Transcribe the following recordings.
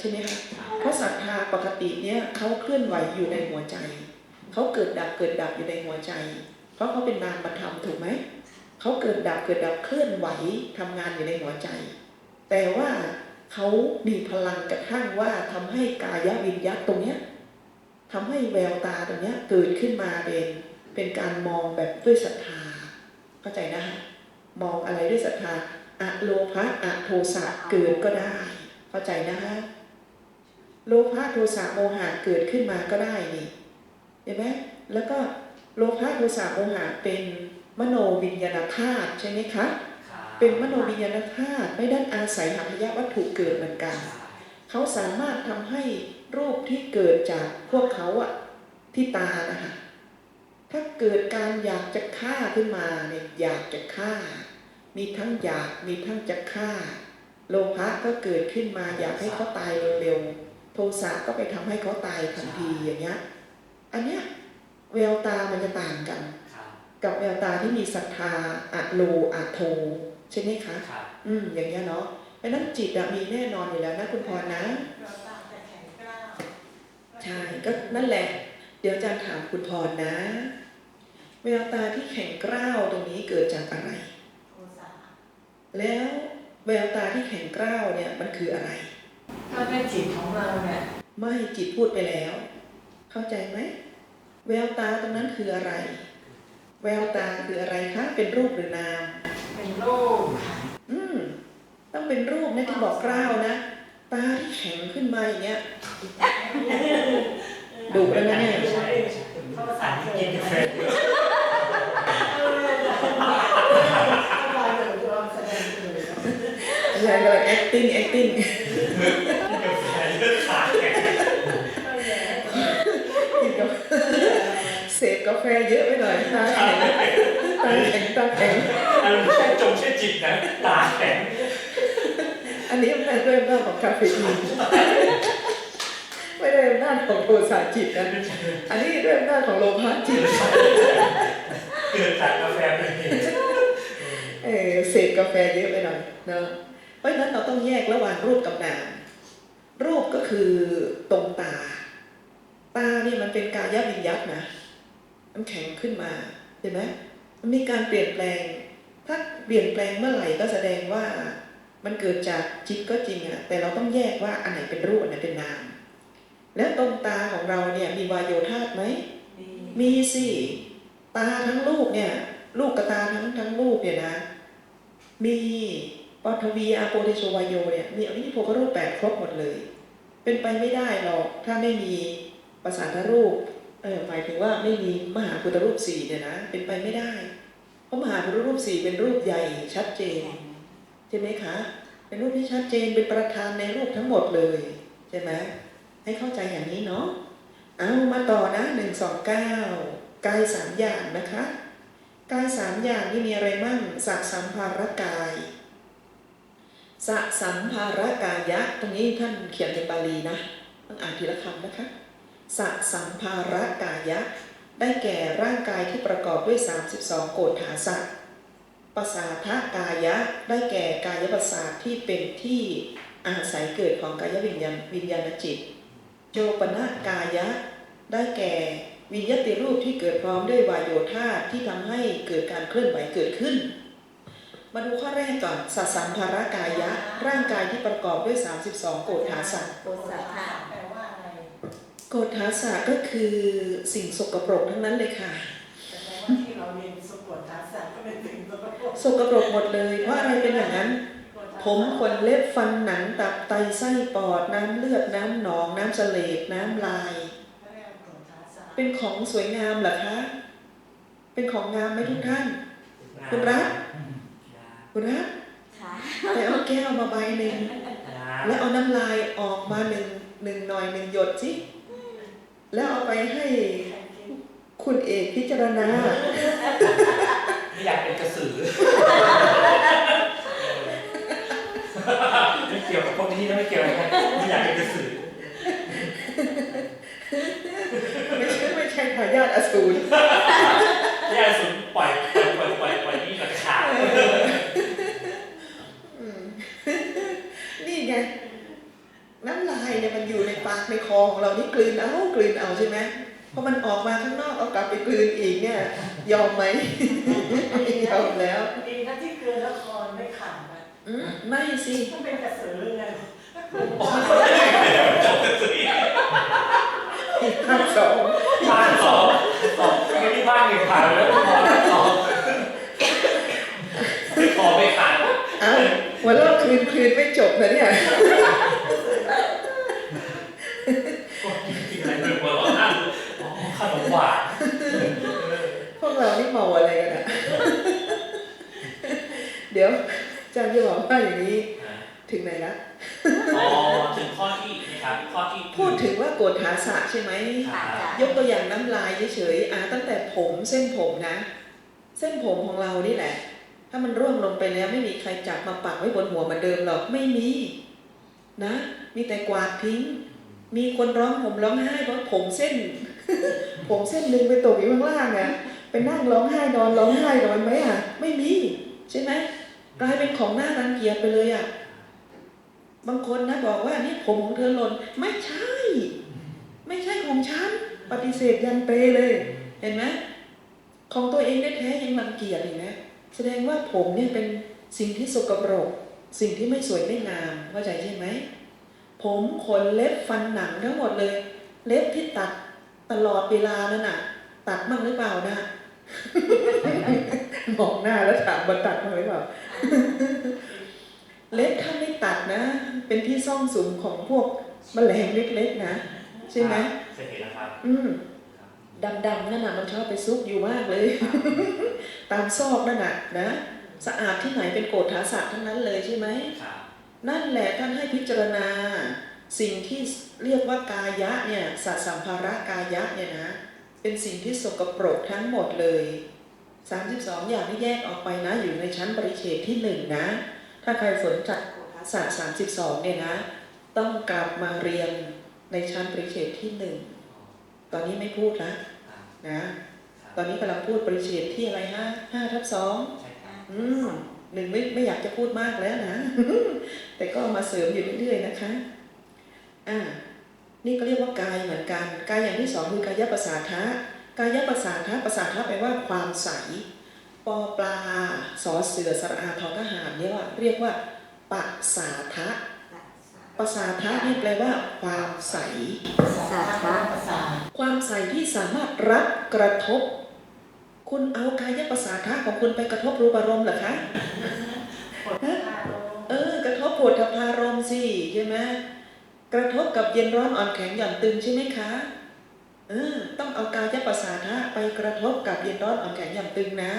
ใช่ไหมคะเพราะศรัทธาปกติเนี่ยเขาเคลื่อนไหวอยู่ในหัวใจเขาเกิดดับเกิดดับอยู่ในหัวใจ เพราะเขาเป็นนามธรรมถูกไหมเขาเกิดดับเกิดดับเคลื่อนไหวทำงานอยู่ในหัวใจ แต่ว่าเขามีพลังกระทั่งว่าทำให้กายวิญญาตตรงเนี้ยทำให้แววตาตรงเนี้ยเกิดขึ้นมาเป็นเป็นการมองแบบด้วยศรัทธาเข้าใจนะคะมองอะไรด้วยศรัทธาอะโลภะอะโทสะเกิดก็ได้ เข้าใจนะคะ โลภะโทสะโมหะเกิดขึ้นมาก็ได้นี่เห็นไหมแล้วก็โลภะโทสะโมหะเป็นมโนวิญญาณธาตุใช่ไหมคะ เป็นมโนวิญญาณธาตุไม่ได้อาศัยหาพยวัตถุเกิดเหมือนกัน เขาสามารถทำให้รูปที่เกิดจากพวกเขาอะที่ตานะคะถ้าเกิดการอยากจะฆ่าขึ้นมาเนี่ยอยากจะฆ่า มีทั้งอยากมีทั้งจะฆ่า โลภะก็เกิดขึ้นมาอยากให้เขาตายเร็วๆ โทสะก็ไปทำให้เขาตายทันทีอย่างเงี้ย อันเนี้ยแววตามันจะต่างกัน กับแววตาที่มีศรัทธาอะโลอะโทใช่ไหมคะ อืมอย่างเงี้ยเนาะเพราะฉะนั้นจิตอะมีแน่นอนอยู่แล้วนะคุณพรนะใช่ก็นั่นแหละ เดี๋ยวอาจารย์ถามคุณพรนะ แววตาที่แข็งกร้าวตรงนี้เกิดจากอะไร แล้วแววตาที่แข็งกร้าวเนี่ยมันคืออะไร ก็ในจิตของเราเนี่ยไม่จิตพูดไปแล้ว เข้าใจไหมแววตาตรงนั้นคืออะไร แววตาคืออะไรคะ เป็นรูปหรือนาม เป็นรูปค่ะอืมต้องเป็นรูปนะที่บอกกล้าวนะ ตาที่แข็งขึ้นมาอย่างเงี้ยดุแล้วนะเนี่ยเขาภาษาเกิกิน น กาแฟเยอะ เออเราเดี๋ยวเราแสดงตัว อาจารย์กำลัง acting acting กินกาแฟเยอะขาแข็งกินกาแฟเสพกาแฟเยอะไปหน่อยตาแข็งตาแข็งตาแข็งอันนี้แค่จงแค่จิตนะตาแข็งอันนี้ไม่ได้ด้วยอำนาจของคาเฟอีนไม่ได้อำนาจของโทสะจิตนะอันนี้ด้วยอำนาจของโลภะจิตเกิดจากกาแฟเป็นเหตุเออเสพกาแฟเยอะไปหน่อยเนาะเพ ราะฉะนั้นเราต้องแยกระหว่างรูปกับนาม รูปก็คือตรงตา ตาเนี่ยมันเป็นกายวิญญัตนะมันแข็งขึ้นมาเห็นไหมมันมีการเปลี่ยนแปลง ถ้าเปลี่ยนแปลงเมื่อไหร่ก็แสดงว่ามันเกิดจากจิตก็จริงอะแต่เราต้องแยกว่าอันไหนเป็นรูปอันไหนเป็นนาม แล้วตรงตาของเราเนี่ยมีวายโยธาตไหมมีสิตาทั้งลูกเนี่ยลูกกับตาทั้งทั้งลูกเนี่ยนะ มี ปฐวีอาโปเทโชวายโยเนี่ยมีอวินิโพครูปแปดครบหมดเลย เป็นไปไม่ได้หรอกถ้าไม่มีประสานรูปเออหมายถึงว่าไม่มีมหาพุทธรูปสี่เนี่ยนะเป็นไปไม่ได้ เพราะมหาพุทธรูปสี่เป็นรูปใหญ่ชัดเจนใช่ไหมคะ เป็นรูปที่ชัดเจนเป็นประธานในรูปทั้งหมดเลยใช่ไหมให้เข้าใจอย่างนี้เนาะเอามาต่อนะหนึ่งสองเก้ากายสามอย่างนะคะกายสามอย่างนี่มีอะไรมั่งสักสัมภารกาย สสัมภารกายะ ตรงนี้ท่านเขียนเป็นบาลีนะต้องอ่านทีละคำนะคะสะสัมภารกายะ ได้แก่ร่างกายที่ประกอบด้วย 32 โกฏฐาสัตว์ปสาทกายะ ได้แก่กายประสาทที่เป็นที่อาศัยเกิดของกายวิญญาณวิญญาณจิตโยปนากายะ ได้แก่วิญญาติรูปที่เกิดพร้อมด้วยวายโยธาที่ทำให้เกิดการเคลื่อนไหวเกิดขึ้น มาดูข้อแรกก่อนสัสสัมภารกายะ ร่างกายที่ประกอบด้วย 32 โกฏฐาสัตว์โกสัตถะแปลว่าอะไรโกฏฐาสัตว์ก็คือสิ่งสกปรกทั้งนั้นเลยค่ะแสดงว่าที่เราเรียนสะกดทัศน์ก็เป็นสิ่งสกปรกสกปรกหมดเลย เพราะอะไรเป็นอย่างนั้น ผมขนเล็บฟันหนังตับไตไส้ปอดน้ำเลือดน้ำหนองน้ำเสลดน้ำลายเขาเรียกว่าโกทัศน์เป็นของสวยงามเหรอคะ เป็นของงามไหมทุกท่าน คุณรัก คุณรักค่ะไปเอาแก้วมาใบหนึ่งแล้วเอาน้ำลายออกมาหนึ่งหนึ่งหน่อยหนึ่งหยดสิแล้วเอาไปให้คุณเอกพิจารณาไม่อยากเป็นกระสือไม่เกี่ยวกับพวกนี้นะไม่เกี่ยวกับไม่อยากเป็นกระสือไม่ใช่ไม่ใช่ทายาทอสูร แย่สุดปล่อยปล่อยปล่อยปล่อยปล่อยนี่กับขาด อืมนี่ไง น้ำำลายเนี่ยมันอยู่ในปากในคอ ของเรานี่กลืนเอากลืนเอาใช่ไหมพอมันออกมาข้างนอกเอากลับไปกลืนอีกเนี่ย ยอมไหมยอมแล้วดีนะที่เกลือละครไม่ขาดนะอืมไม่สิต้องเป็นกระสือไงภาคสองภาคสองสองไม่ได้ภาคหนึ่งผ่านแล้วภาคสองคอไม่ขาดเอ้าหัวเราะคืนคืนไม่จบนะเนี่ย กินอะไรเป็นหัวเราะนั่นอ๋อขนมหวาน พวกเรานี่เมาอะไรกันอะ เดี๋ยวอาจารย์จะบอกว่าอย่างนี้ถึงไหนละ อ๋อถึงข้อที่นะครับ ข้อที่พูดถึงว่าโกฏฐาสะใช่ไหมครับยกตัวอย่างน้ำลายเฉยๆอ่าตั้งแต่ผมเส้นผมนะ เส้นผมของเรานี่แหละ ถ้ามันร่วงลงไปแล้วไม่มีใครจับมาปักไว้บนหัวเหมือนเดิมหรอกไม่มี นะ มีแต่กวาดทิ้ง มีคนร้องห่มร้องไห้เพราะผมเส้น ผมเส้นหนึ่งไปตกอยู่ข้างล่างอะไปนั่งร้องไห้นอนร้องไห้นอนไหมอะไม่มี ใช่ไหมกลายเป็นของหน้ารังเกียจไปเลยอะ บางคนนะบอกว่านี่ผมของเธอหล่นไม่ใช่ ไม่ใช่ของฉัน ปฏิเสธยันเปเลย เห็นไหมของตัวเองได้แท้ยังรังเกียจเห็นไหมแสดงว่าผมเนี่ยเป็นสิ่งที่สกปรก สิ่งที่ไม่สวยไม่งามเข้าใจใช่ไหมผมขนเล็บฟันหนังทั้งหมดเลย เล็บที่ตัดตลอดเวลานั่นน่ะ ตัดบ้างหรือเปล่านะมองหน้าแล้วถามว่าตัดบ้างหรือเปล่า เล็บถ้าไม่ตัดนะ เป็นที่ซ่องสุมของพวกแมลงเล็กๆนะ ใช่ไหมเคยเห็นแล้วครับอืมดำๆนั่นน่ะมันชอบไปซุกอยู่มากเลย ตามซอกนั่นน่ะนะสะอาดที่ไหนเป็นโกฏฐาสะทั้งนั้นเลยใช่ไหมครับนั่นแหละท่านให้พิจารณา สิ่งที่เรียกว่ากายะเนี่ยสัสัมภาระกายะเนี่ยนะ เป็นสิ่งที่สกปรกทั้งหมดเลย 32 อย่างที่แยกออกไปนะอยู่ในชั้นปริเฉดที่หนึ่งนะ ถ้าใครสนใจโกฏฐาสะ32 เนี่ยนะ ต้องกลับมาเรียนในชั้นปริเฉดที่หนึ่ง ตอนนี้ไม่พูดละนะ ตอนนี้กำลังพูดปริเฉดที่อะไรฮะห้าทับสองใช่ครับอืมหนึ่งไม่ไม่อยากจะพูดมากแล้วนะ แต่ก็เอามาเสริมอยู่เรื่อยๆนะคะ อ่า นี่ก็เรียกว่ากายเหมือนกัน กายอย่างที่สองคือกายประสาทะกายประสาทะประสาทะแปลว่าความใส ปอปลาสอเสือสระอาทอทหารเนี่ยว่าเรียกว่าปัสาทะประสาทะนี่แปลว่า ความใส สาธาประสาทความใสที่สามารถรับกระทบ คุณเอากายประสาทะของคุณไปกระทบรูปอารมณ์เหรอคะปวดตาลงเออกระทบปวดทพารมณ์สิใช่ไหมกระทบกับเย็นร้อนอ่อนแข็งหย่อนตึงใช่ไหมคะเออต้องเอากายประสาทะไปกระทบกับเย็นร้อนอ่อนแข็งหย่อนตึงนะ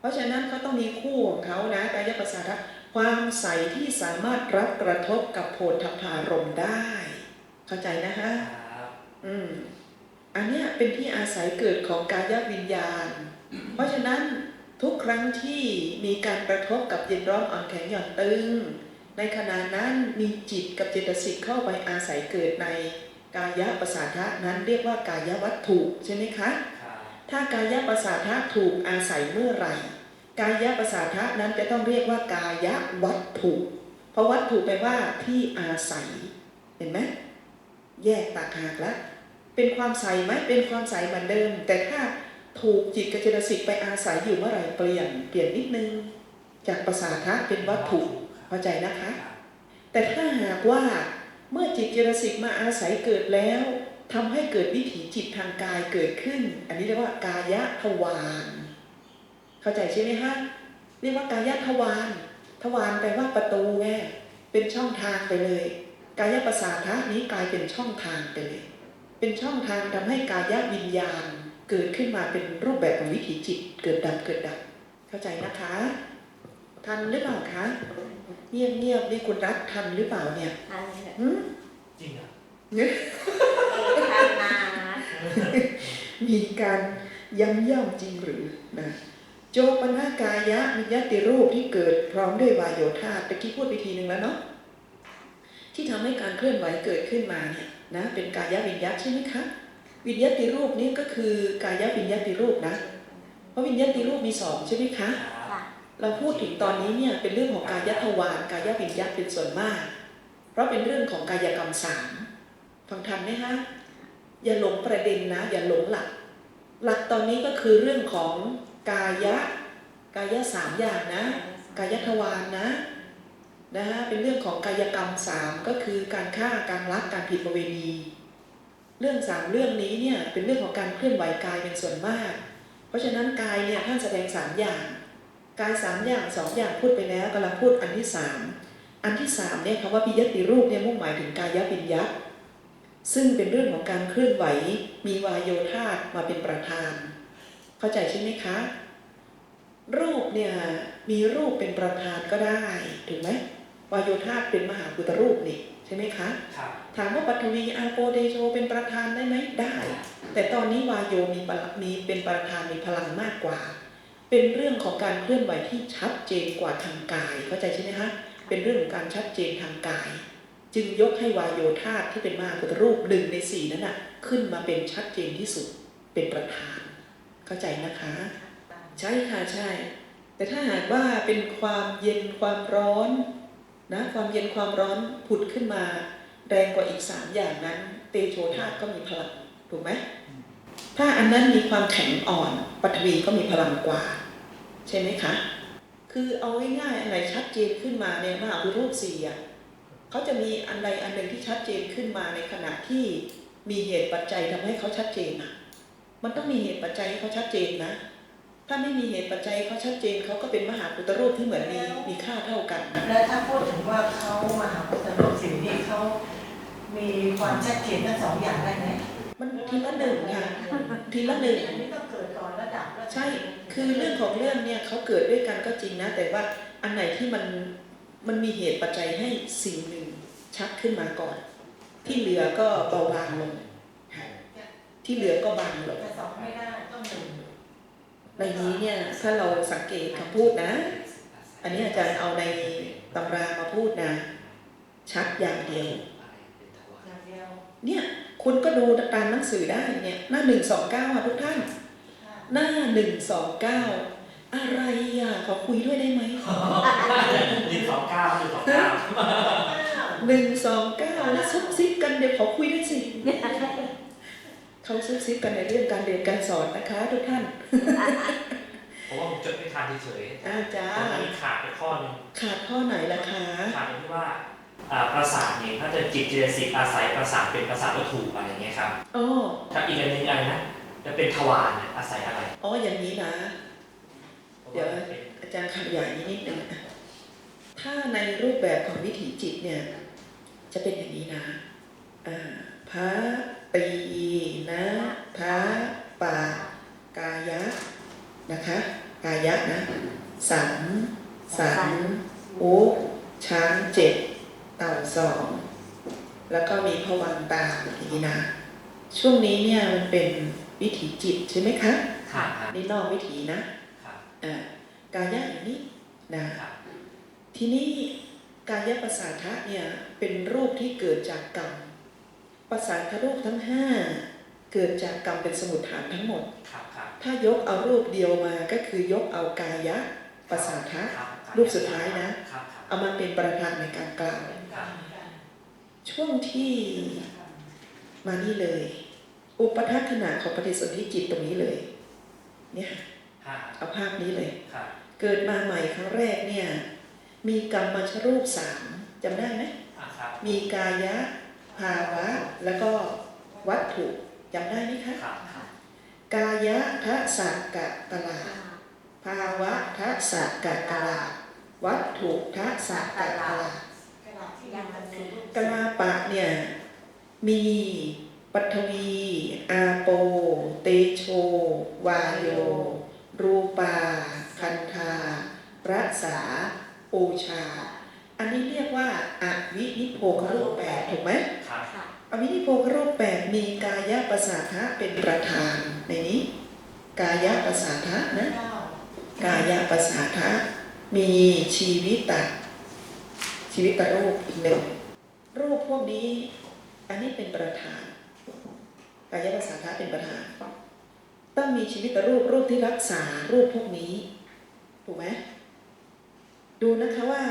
เพราะฉะนั้นเขาต้องมีคู่ของเขานะกายประสาทะความใสที่สามารถรับกระทบกับโพธพารมณ์ได้ เข้าใจนะคะครับอืมอันเนี้ยเป็นที่อาศัยเกิดของกายวิญญาณ เพราะฉะนั้นทุกครั้งที่มีการกระทบกับเย็นร้อนอ่อนแข็งหย่อนตึง ในขณะนั้นมีจิตกับเจตสิกเข้าไปอาศัยเกิดในกายประสาทะนั้นเรียกว่ากายวัตถุใช่ไหมคะครับ ถ้ากายประสาทะถูกอาศัยเมื่อไหร่ กายประสาทะนั้นจะต้องเรียกว่ากายวัตถุ เพราะวัตถุแปลว่าที่อาศัย เห็นไหมแยกตางหากแล้วเป็นความใสไหมเป็นความใสเหมือนเดิม แต่ถ้าถูกจิตกับเจตสิกไปอาศัยอยู่เมื่อไหร่เปลี่ยนเปลี่ยนนิดนึง จากประสาทะเป็นวัตถุเข้าใจนะคะ แต่ถ้าหากว่าเมื่อจิตเจตสิกมาอาศัยเกิดแล้ว ทำให้เกิดวิถีจิตทางกายเกิดขึ้น อันนี้เรียกว่ากายทวารเข้าใจใช่ไหมฮะเรียกว่ากายทวารทวารแปลว่าประตูไงเป็นช่องทางไปเลย กายประสาทะนี้กลายเป็นช่องทางไปเลย เป็นช่องทางทำให้กายวิญญาณ เกิดขึ้นมาเป็นรูปแบบของวิถีจิตเกิดดับเกิดดับ เข้าใจนะคะ ทันหรือเปล่าคะเงียบเงียบๆนี่คุณรัฐทันหรือเปล่าเนี่ยอันนี้หืมจริงอะทานนา มีการย้ำย่ำจริงหรือนะโจปนากายะมิยติรูปที่เกิดพร้อมด้วยวายโยธาตะกี้พูดไปทีหนึ่งแล้วเนาะที่ทำให้การเคลื่อนไหวเกิดขึ้นมาเนี่ยนะเป็นกายวิญญาตใช่ไหมคะวิญญาติรูปนี้ก็คือกายวิญญาติรูปนะ เพราะวิญญาติรูปมีสองใช่ไหมคะครับค่ะเราพูดถึงตอนนี้เนี่ยเป็นเรื่องของกายทวารกายวิญญาตเป็นส่วนมาก เพราะเป็นเรื่องของกายกรรมสามฟังทันไหมฮะอย่าหลงประเด็นนะ อย่าหลงหลัก หลักตอนนี้ก็คือเรื่องของกายะกายะสามอย่างนะ กายทวารนะนะฮะเป็นเรื่องของกายกรรมสามก็คือการฆ่าการลักการผิดประเวณี เรื่องสามเรื่องนี้เนี่ยเป็นเรื่องของการเคลื่อนไหวกายเป็นส่วนมาก เพราะฉะนั้นกายเนี่ยท่านแสดงสามอย่าง กายสามอย่างสองอย่างพูดไปแล้วกำลังพูดอันที่สามอันที่สามเนี่ยคำว่าพิยติรูปเนี่ยมุ่งหมายถึงกายปิญญะ ซึ่งเป็นเรื่องของการเคลื่อนไหวมีวายโยธาตมาเป็นประธาน เข้าใจใช่ไหมคะ รูปเนี่ยมีรูปเป็นประธานก็ได้ถูกไหมวายโยธาตเป็นมหาพุทธรูปนี่ใช่ไหมคะครับถามว่าปัทวีอาโปเดโชเป็นประธานได้ไหมได้ แต่ตอนนี้วายโยมีปะมีเป็นประธานมีพลังมากกว่า เป็นเรื่องของการเคลื่อนไหวที่ชัดเจนกว่าทางกาย เข้าใจใช่ไหมคะเป็นเรื่องของการชัดเจนทางกาย จึงยกให้วายโยธาที่เป็นมหาพุทธรูปหนึ่งในสี่นั้นน่ะขึ้นมาเป็นชัดเจนที่สุดเป็นประธาน เข้าใจนะคะ ใช่ค่ะใช่ แต่ถ้าหากว่าเป็นความเย็นความร้อนนะความเย็นความร้อนผุดขึ้นมา แรงกว่าอีกสามอย่างนั้น เตโชธาตุก็มีพลังถูกไหมถ้าอันนั้นมีความแข็งอ่อนปฐวีก็มีพลังกว่า ใช่ไหมคะ คือเอาง่ายๆอันไหนชัดเจนขึ้นมาเนี่ยมหาพุทธรูปสี่อะ เขาจะมีอันใดอันหนึ่งที่ชัดเจนขึ้นมาในขณะที่มีเหตุปัจจัยทำให้เขาชัดเจนอะมันต้องมีเหตุปัจจัยให้เขาชัดเจนนะ ถ้าไม่มีเหตุปัจจัยเขาชัดเจนเขาก็เป็นมหาพุทธรูปที่เหมือนมีมีค่าเท่ากัน แล้วถ้าพูดถึงว่าเขามหาพุทธรูปสิ่งนี้เขามีความชัดเจนทั้งสองอย่างได้ไหมมันทีละหนึ่งค่ะทีละหนึ่งอันนี้ต้องเกิดก่อนระดับแล้วใช่ คือเรื่องของเรื่องเนี่ยเขาเกิดด้วยกันก็จริงนะ แต่ว่าอันไหนที่มัน มันมีเหตุปัจจัยให้สิ่งหนึ่งชัดขึ้นมาก่อน ที่เหลือก็เบาบางลงที่เหลือก็บางลงสองไม่ได้ต้องหนึ่งในนี้เนี่ยถ้าเราสังเกตคำพูดนะ อันนี้อาจารย์เอาในตำรามาพูดนะ ชัดอย่างเดียวเนี่ยคุณก็ดูตามหนังสือได้เนี่ยหน้าหนึ่งสองเก้าทุกท่าน หน้าหนึ่งสองเก้า อะไรอะขอคุยด้วยได้ไหมหนึ่งสองเก้าหนึ่งสองเก้าหนึ่งสองเก้าแล้วซุบซิบกันเดี๋ยวขอคุยด้วยสิเขาซุบซิบกันในเรื่องการเรียนการสอนนะคะทุกท่านเพราะว่าผมจดไม่ทันเฉยอาจาๆแต่รมันย์มีขาดไปข้อหนึงขาดข้อไหนล่ะคะขาดตรงที่ว่าอ่าประสาทเนี่ยถ้าจะจิตเจตสิกอาศัยประสาทเป็นประสาทวัตถุอะไรอย่างเงี้ยครับอ๋อถ้าอีกอันหนึงอะไรนะจะเป็นทวารเนี่ยอาศัยอะไรอ๋ออย่างนี้นะพราะ เดี๋ยวาเป็นอาจารย์ขยายนิดนิดหนึ่งนะถ้าในรูปแบบของวิถีจิตเนี่ยจะเป็นอย่างนี้นะอ่าพระตีนะพระปากายะนะคะกายะนะสันสันอุช้างเจ็ดเต่าสองแล้วก็มีพวังตามอย่างนี้นะ ช่วงนี้เนี่ยมันเป็นวิถีจิตใช่ไหมคะ ค่ะค่ะนี่นอกวิถีนะค่ะอ่า กายะอย่างนี้นะค่ะทีนี้กายประสาทะเนี่ยเป็นรูปที่เกิดจากกรรมประสาทรูปทั้งห้าเกิดจากกรรมเป็นสมุทฐานทั้งหมดครับครับถ้ายกเอารูปเดียวมาก็คือยกเอากายะประสาทะครับรูปสุดท้ายนะครับครับเอามาเป็นประธานในการกล่าวเป็นการเหมือนกันช่วงที่มานี่เลย อุปทัศขณะของปฏิสนธิจิตตรงนี้เลย เนี่ยค่ะ เอาภาพนี้เลยค่ะเกิดมาใหม่ครั้งแรกเนี่ย มีกรรมชรูปสามจำได้ไหมอะครับมีกายะ ภาวะ แล้วก็วัตถุจำได้ไหมคะครับครับกายะทัสสะกะกะลาภาวะทัสสะกะกะลาวัตถุทัสสะกะกะลากระดาษที่มันเป็นรูปกะลาปะเนี่ย มีปัทวี อาโป เตโช วาโย รูปา คันธารัสาโอชา อันนี้เรียกว่าอวินิโพครูปแปดถูกไหมครับอวินิโพครูปแปดมีกายประสาทะเป็นประธานในนี้ กายประสาทะนะเก้ากายประสาทะมีชีวิตตะชีวิตตรูปอีกหนึ่งรูปพวกนี้ อันนี้เป็นประธานกายประสาทะเป็นประธาน ต้องมีชีวิตรูปรูปที่รักษารูปพวกนี้ ถูกไหมดูนะคะว่า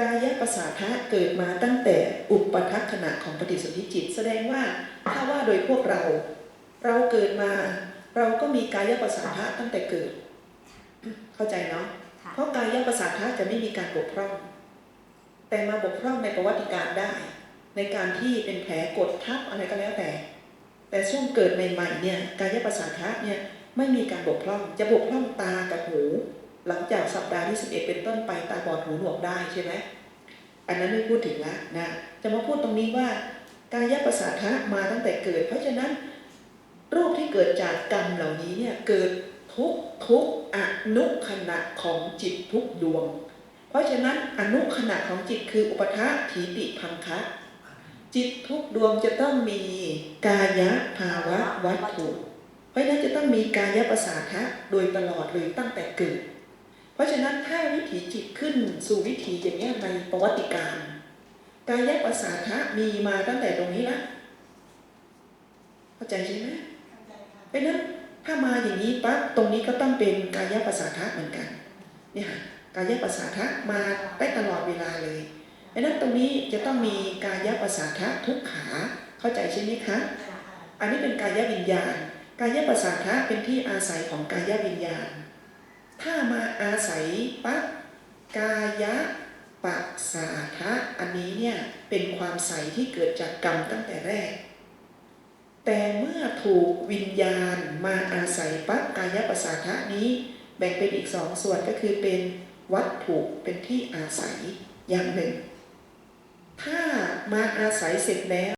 กายประสาทะเกิดมาตั้งแต่อุปทัคขณะของปฏิสนธิจิต แสดงว่าถ้าว่าโดยพวกเรา เราเกิดมา เราก็มีกายประสาทะตั้งแต่เกิด เข้าใจเนาะค่ะเพราะกายประสาทะจะไม่มีการบกพร่อง แต่มาบกพร่องในประวัติการได้ ในการที่เป็นแผลกดทับอะไรก็แล้วแต่ แต่ช่วงเกิดใหม่ๆเนี่ยกายประสาทะเนี่ยไม่มีการบกพร่องจะบกพร่องตากับหู หลังจากสัปดาห์ที่ 11 เป็นต้นไปตาบอดหูหนวกได้ใช่ไหมอันนั้นไม่พูดถึงละนะจะมาพูดตรงนี้ว่ากายประสาทะมาตั้งแต่เกิด เพราะฉะนั้นรูปที่เกิดจากกรรมเหล่านี้เนี่ยเกิดทุกทุกอนุขณะของจิตทุกดวง เพราะฉะนั้นอนุขณะของจิตคืออุปทะถีติพังคะ จิตทุกดวงจะต้องมีกายภาวะวัตถุเพราะฉะนั้นจะต้องมีกายประสาทะโดยตลอดเลยตั้งแต่เกิด เพราะฉะนั้นถ้าวิถีจิตขึ้นสู่วิถีอย่างนี้ยในประวัติการ กายประสาทะมีมาตั้งแต่ตรงนี้ละเข้าใจใช่ไหมเข้าใจค่ะเพราะฉะนั้นถ้ามาอย่างนี้ปั๊บตรงนี้ก็ต้องเป็นกายประสาทะเหมือนกันเนี่ยค่ะกายประสาทะมาได้ตลอดเวลาเลย เพราะฉะนั้นตรงนี้จะต้องมีกายประสาทะทุกขาเข้าใจใช่ไหมคะค่ะอันนี้เป็นกายวิญญาณ กายประสาทะเป็นที่อาศัยของกายวิญญาณ ถ้ามาอาศัยปั๊บกายปัสสาทะอันนี้เนี่ยเป็นความใสที่เกิดจากกรรมตั้งแต่แรก แต่เมื่อถูกวิญญาณมาอาศัยปั๊บกายปัสสาทะนี้แบ่งเป็นอีกสองส่วนก็คือเป็นวัตถุเป็นที่อาศัยอย่างหนึ่ง ถ้ามาอาศัยเสร็จแล้ว